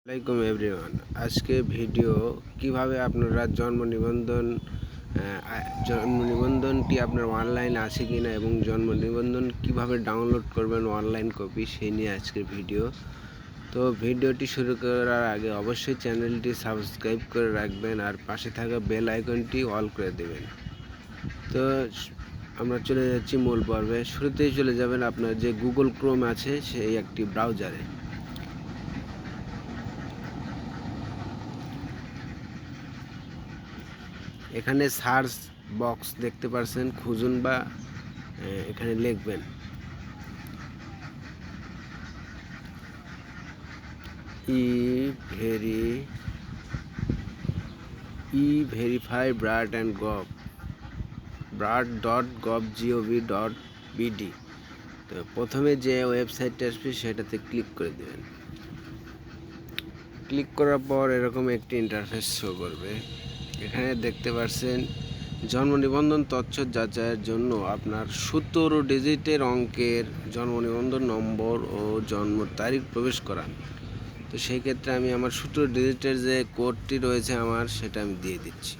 আসসালামাইকুম এভরিওয়ান আজকে ভিডিও কীভাবে আপনারা জন্ম নিবন্ধন জন্ম নিবন্ধনটি আপনার অনলাইন আছে কিনা এবং জন্ম নিবন্ধন কীভাবে ডাউনলোড করবেন অনলাইন কপি সেই নিয়ে আজকের ভিডিও তো ভিডিওটি শুরু করার আগে অবশ্যই চ্যানেলটি সাবস্ক্রাইব করে রাখবেন আর পাশে থাকা বেল আইকনটি অল করে দেবেন। তো আমরা চলে যাচ্ছি মূল পর্বে। শুরুতেই চলে যাবেন আপনার যে গুগল ক্রোম আছে, সেই একটি ব্রাউজারে এখানে সার্চ বক্স দেখতে পারছেন, খুঁজুন বা এখানে লিখবেন। E very, e verify brad and gov, brad dot gov G O V dot BD তো প্রথমে যে ওয়েবসাইটটা আসবে, সেটাতে ক্লিক করে দেবেন। ক্লিক করার পর এরকম একটি ইন্টারফেস শো করবে। এখানে দেখতে পাচ্ছেন জন্ম নিবন্ধন তথ্য যাচাইয়ের জন্য আপনার সতেরো ডিজিটের অঙ্কের জন্ম নিবন্ধন নম্বর ও জন্ম তারিখ প্রবেশ করান। তো সেই ক্ষেত্রে আমি আমার সতেরো ডিজিটের যে কোডটি রয়েছে আমার, সেটা আমি দিয়ে দিচ্ছি।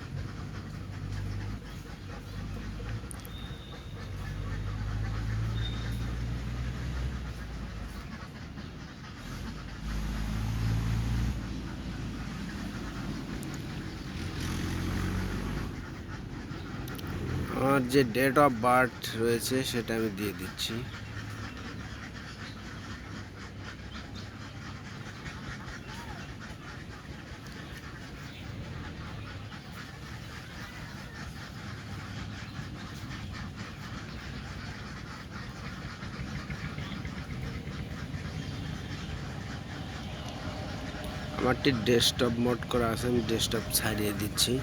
আমার যে ডেট অফ বার্থ রয়েছে সেটা আমি দিয়ে দিচ্ছি। আমারটি ডেস্কটপ মোড করা আছে, আমি ডেস্কটপ ছাড়িয়ে দিচ্ছি।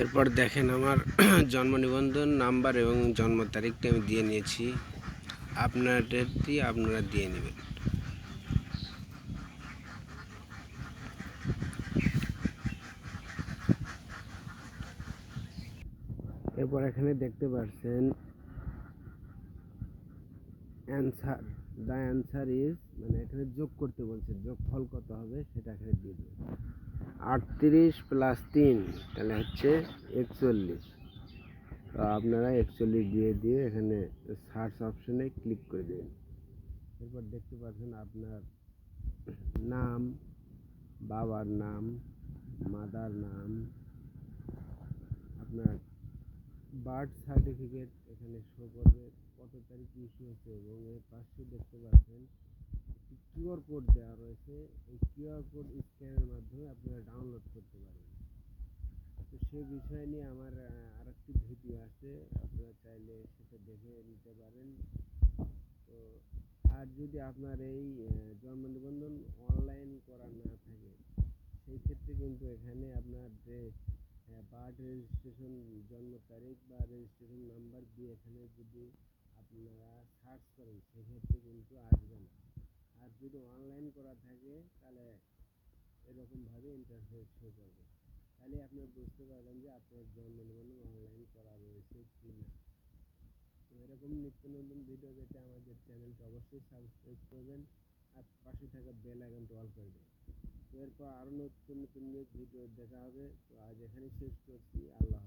এরপর দেখেন আমার জন্ম নিবন্ধন, নাম্বার এবং জন্ম তারিখটা আমি দিয়ে নিয়েছি। আপনাদেরটি আপনারা দিয়ে নেবেন। এরপর এখানে দেখতে পাচ্ছেন অ্যান্সার দ্য অ্যান্সার ইজ মানে এখানে যোগ করতে বলছে, যোগফল কত হবে সেটা এখানে দিয়ে দেবেন আটত্রিশ প্লাস তিন, তাহলে হচ্ছে একচল্লিশ। তো আপনারা একচল্লিশ দিয়ে দিয়ে এখানে সার্চ অপশনে ক্লিক করে দেবেন এরপর দেখতে পাচ্ছেন আপনার নাম, বাবার নাম, মাদার নাম, আপনার বার্থ সার্টিফিকেট এখানে শো করবে, কত তারিখ ইস্যু হচ্ছে এবং এর পাশে দেখতে পাচ্ছেন কিউআর কোড দেওয়া রয়েছে। এই কিউআর কোড স্ক্যানের মাধ্যমে আপনারা ডাউনলোড করতে পারবেন। তো সে বিষয় নিয়ে আমার আর একটি ভিডিও আছে। আপনারা চাইলে সেটা দেখে নিতে পারেন। তো আর যদি আপনার এই জন্ম নিবন্ধন অনলাইন করা না থাকে, সেই ক্ষেত্রে কিন্তু এখানে আপনার যে বার্থ রেজিস্ট্রেশন জন্ম তারিখ বা রেজিস্ট্রেশন নাম্বার দিয়ে এখানে যদি আপনারা সার্চ করেন, সেক্ষেত্রে কিন্তু আসবে না। আর যদি অনলাইন করা থাকে, তাহলে এরকমভাবে ইন্টারফেস শো করবে তাহলে আপনি বুঝতে পারবেন যে আপনার জন্ম নিবন্ধন অনলাইন করা রয়েছে কি না তো এরকম নিত্য নতুন ভিডিও পেতে আমাদের চ্যানেলটা অবশ্যই সাবস্ক্রাইব করবেন আর পাশে থাকা বেল আইকনটা অল করবেন তো এরপর আরও নতুন নতুন ভিডিও দেখা হবে। তো আজ এখানেই শেষ করছি। আল্লাহ